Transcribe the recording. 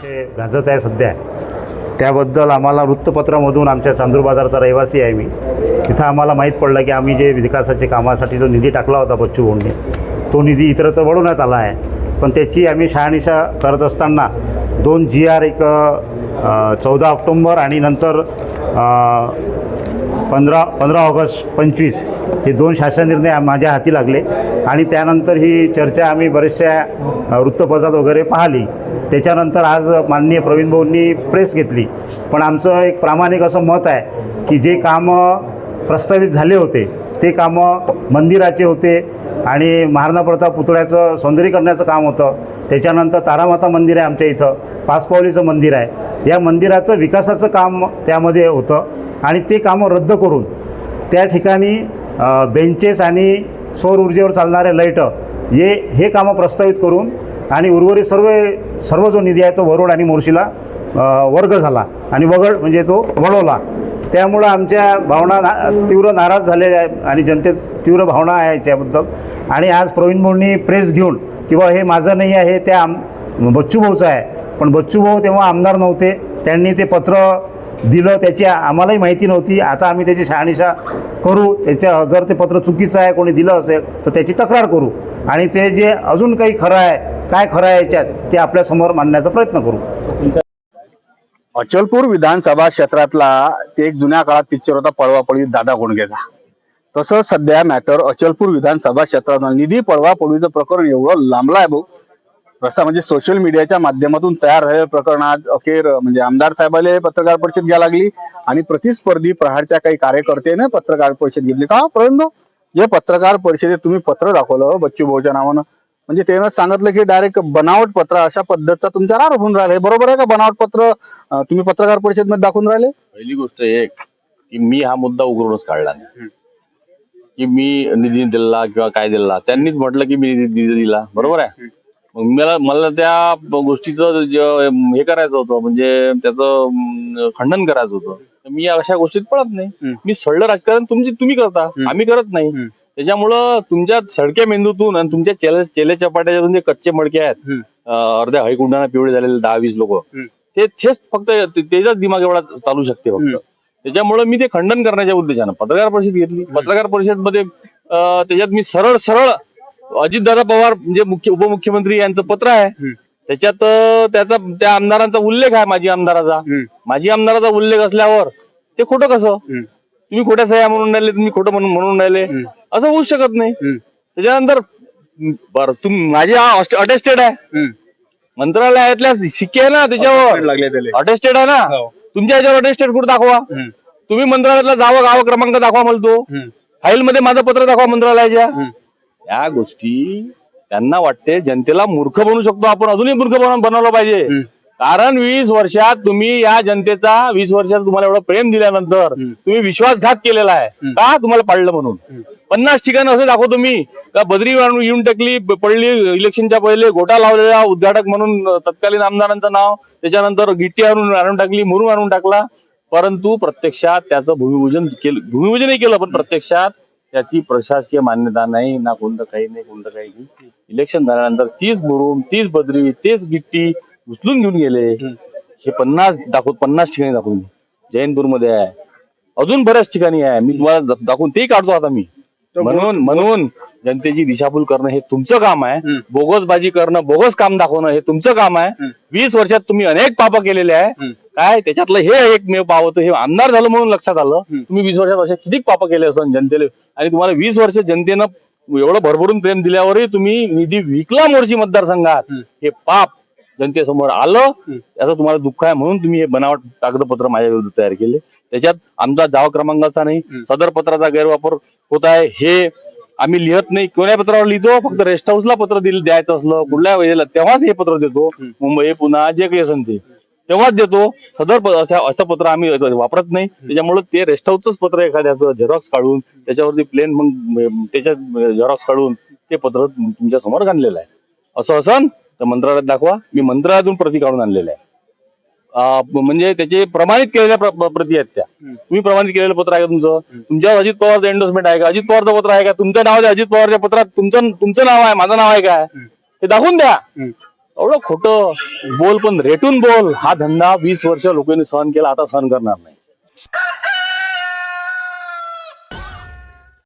अतिशय गाजत आहे सध्या. त्याबद्दल आम्हाला वृत्तपत्रामधून आमच्या चांदूर बाजारचा रहिवासी आहे मी. तिथं आम्हाला माहीत पडलं की आम्ही जे विकासाच्या कामासाठी जो निधी टाकला होता बच्चू भाऊंनी तो निधी इतरत्र वळवण्यात आला आहे. पण त्याची आम्ही शहानिशा करत असताना दोन जी आर एक चौदा ऑक्टोंबर आणि नंतर पंधरा पंधरा ऑगस्ट पंचवीस हे दोन शासन निर्णय माझ्या हाती लागले. आणि त्यानंतर ही चर्चा आम्ही बऱ्याचशा वृत्तपत्रात वगैरे पाहिली. त्याच्यानंतर आज माननीय प्रवीण भाऊंनी प्रेस घेतली. पण आमचं एक प्रामाणिक असं मत आहे की जे कामं प्रस्तावित झाले होते ते कामं मंदिराचे होते आणि महाराणा प्रताप पुतळ्याचं सौंदर्यीकरणाचं काम होतं. त्याच्यानंतर तारामाता मंदिर आहे आमच्या इथं पाचपावलीचं मंदिर आहे. या मंदिराचं विकासाचं काम त्यामध्ये होतं आणि ते कामं रद्द करून त्या ठिकाणी बेंचेस आणि सौर ऊर्जेवर चालणारे लाईटं हे हे कामं प्रस्तावित करून आणि उर्वरित सर्व सर्व जो निधी आहे तो वरोड आणि मोर्शीला वर्ग झाला आणि वगळ म्हणजे तो वळवला. त्यामुळं आमच्या भावना ना तीव्र नाराज झालेल्या आहेत आणि जनतेत तीव्र भावना आहे याच्याबद्दल. आणि आज प्रवीण भाऊंनी प्रेस घेऊन किंवा हे माझं नाही आहे हे त्या आम बच्चू भाऊचं आहे. पण बच्चू भाऊ तेव्हा आमदार नव्हते त्यांनी ते पत्र दिलं त्याची आम्हालाही माहिती नव्हती. आता आम्ही त्याची शहानिशा करू. त्याच्या जर ते पत्र चुकीचं आहे कोणी दिलं असेल तर त्याची तक्रार करू. आणि ते जे अजून काही खरं आहे काय खरं आहे याच्यात ते आपल्यासमोर मांडण्याचा प्रयत्न करू. अचलपूर विधानसभा क्षेत्रातला ते एक जुन्या काळात पिक्चर होता पळवा पळवी दादा गोंडगेचा. तसं सध्या मॅटर अचलपूर विधानसभा क्षेत्रात निधी पळवा पळवीचं प्रकरण एवढं लांबलं आहे भाऊ रस्ता म्हणजे सोशल मीडियाच्या माध्यमातून तयार झालेल्या प्रकरणात अखेर म्हणजे आमदार साहेबाले पत्रकार परिषद घ्यायला लागली आणि प्रतिस्पर्धी प्रहारच्या काही कार्यकर्त्याने पत्रकार परिषद घेतली. का? परंतु जे पत्रकार परिषदेत तुम्ही पत्र दाखवलं बच्चू भाऊच्या नावानं म्हणजे त्यानं सांगितलं की डायरेक्ट बनावट पत्र अशा पद्धतीचा तुमच्यावर आरोप होऊन राहिले. बरोबर आहे का? बनावट पत्र तुम्ही पत्रकार परिषदेमध्ये दाखवून राहिले? पहिली गोष्ट एक की मी हा मुद्दा उघडूनच काढला की मी निधी दिला किंवा काय दिला त्यांनीच म्हटलं की मी निधी दिला. बरोबर आहे? मग मला मला त्या गोष्टीचं जे- हे करायचं होतं म्हणजे त्याचं अं, खंडन करायचं होतं तर मी अशा गोष्टीत पडत नाही. मी सडलं राजकारण तुमची तुम्ही करता आम्ही करत नाही हम्म. त्याच्यामुळं तुमच्या सडक्या मेंदूतून आणि तुमच्या चेले चेले चपाट्यातून जे कच्चे मडके आहेत हम्म. अं, अर्ध्या हयकुंडाने पिवळे झालेले दहा वीस लोक हम्म. ते तेच फक्त ते- त्याचाच दिमाग एवढा चालू शकते हम्म. फक्त त्याच्यामुळे मी ते खंडन करण्याच्या उद्देशानं पत्रकार परिषद घेतली पत्रकार परिषदमध्ये त्याच्यात मी सरळ सरळ अजितदादा पवार म्हणजे मुख्य उपमुख्यमंत्री यांचं पत्र आहे. त्याच्यात त्याचा त्या आमदारांचा उल्लेख आहे माजी आमदाराचा. माजी आमदाराचा उल्लेख असल्यावर ते खोटं कसं. तुम्ही खोट्या सह्या म्हणून राहिले तुम्ही खोटं म्हणून म्हणून राहिले. असं होऊ शकत नाही. त्याच्यानंतर बरं तुम माझे अटेस्टेड आहे. मंत्रालयातल्या शिक्के आहे ना त्याच्यावर अटेस्टेड आहे ना हो. तुमच्या याच्यावर अटेस्टेड कुठे दाखवा. तुम्ही मंत्रालयातला जावं गाव क्रमांक दाखवा मला तो हम्म. फाईल मध्ये माझं पत्र दाखवा मंत्रालयाच्या. या गोष्टी त्यांना वाटते जनतेला मूर्ख बनवू शकतो. आपण अजूनही मूर्ख बनव- बनवलं पाहिजे. कारण वीस वर्षात तुम्ही या जनतेचा वीस वर्षात तुम्हाला एवढं प्रेम दिल्यानंतर. तुम्ही विश्वासघात केलेला आहे. का तुम्हाला पाडलं म्हणून? पन्नास ठिकाण असं दाखवतो मी. का बदरी येऊन टाकली पडली इलेक्शनच्या पहिले गोटा लावलेला उद्घाटक म्हणून तत्कालीन आमदारांचं नाव त्याच्यानंतर गिट्टी आणून आणून टाकली मुरुम आणून टाकला. परंतु प्रत्यक्षात त्याचं भूमिपूजन केलं भूमिपूजनही केलं पण प्रत्यक्षात त्याची प्रशासकीय मान्यता नाही ना कोणतं काही नाही कोणतं काही नाही. इलेक्शन झाल्यानंतर तीच मुरुम तीच बदरी तेच गिट्टी उचलून घेऊन गेले. हे पन्नास दाखवत पन्नास ठिकाणी दाखवून जैनपूरमध्ये आहे. अजून बऱ्याच ठिकाणी आहे. मी तुम्हाला दाखवून तेही काढतो आता मी. म्हणून म्हणून जनतेची दिशाभूल करणं हे तुमचं काम आहे. बोगसबाजी करणं बोगस काम दाखवणं हे तुमचं काम आहे. वीस वर्षात तुम्ही अनेक पाप केलेले आहे. काय त्याच्यातलं हे एकमेव पाव होतं हे आमदार झालं म्हणून लक्षात आलं. तुम्ही वीस वर्षात असे किती पाप केले असं जनतेला आणि तुम्हाला वीस वर्ष जनतेनं एवढं भरभरून प्रेम दिल्यावरही तुम्ही निधी विकला मोर्ची मतदारसंघात. हे पाप जनतेसमोर आलं. याचं तुम्हाला दुःख आहे म्हणून तुम्ही हे बनावट कागदपत्र माझ्या विरुद्ध तयार केले त्याच्यात आमचा जावा क्रमांकाचा नाही. सदर पत्राचा गैरवापर होत आहे हे आम्ही लिहत नाही. कोण्या पत्रावर लिहितो फक्त रेस्ट हाऊसला पत्र दिलं द्यायचं असलं कुठल्या वेळेला तेव्हाच हे पत्र देतो. मुंबई पुन्हा जे काही असेल ते. तेव्हाच देतो. सदर असं पत्र आम्ही वापरत नाही. त्याच्यामुळे ते रेस्ट हाऊसच पत्र एखाद्याचं झेरॉक्स काढून त्याच्यावरती प्लेन मग त्याच्यात झेरॉक्स काढून ते पत्र तुमच्यासमोर आणलेलं आहे. असं असन तर मंत्रालयात दाखवा. मी मंत्रालयातून प्रती काढून आणलेल्या आहे. म्हणजे त्याचे प्रमाणित केलेल्या प्र- प्र- प्रती आहेत त्या. तुम्ही प्रमाणित केलेलं पत्र आहे का तुमचं? तुमच्यावर अजित पवारचं एंडोसमेंट आहे का? अजित पवारचं पत्र आहे का? तुमचं नाव आहे अजित पवारच्या पत्रात तुमचं तुमचं नाव आहे माझं नाव आहे काय. ते दाखवून द्या. एवढं खोटं बोल पण रेटून बोल. हा धंदा वीस वर्ष लोकांनी सहन केला आता सहन करणार नाही.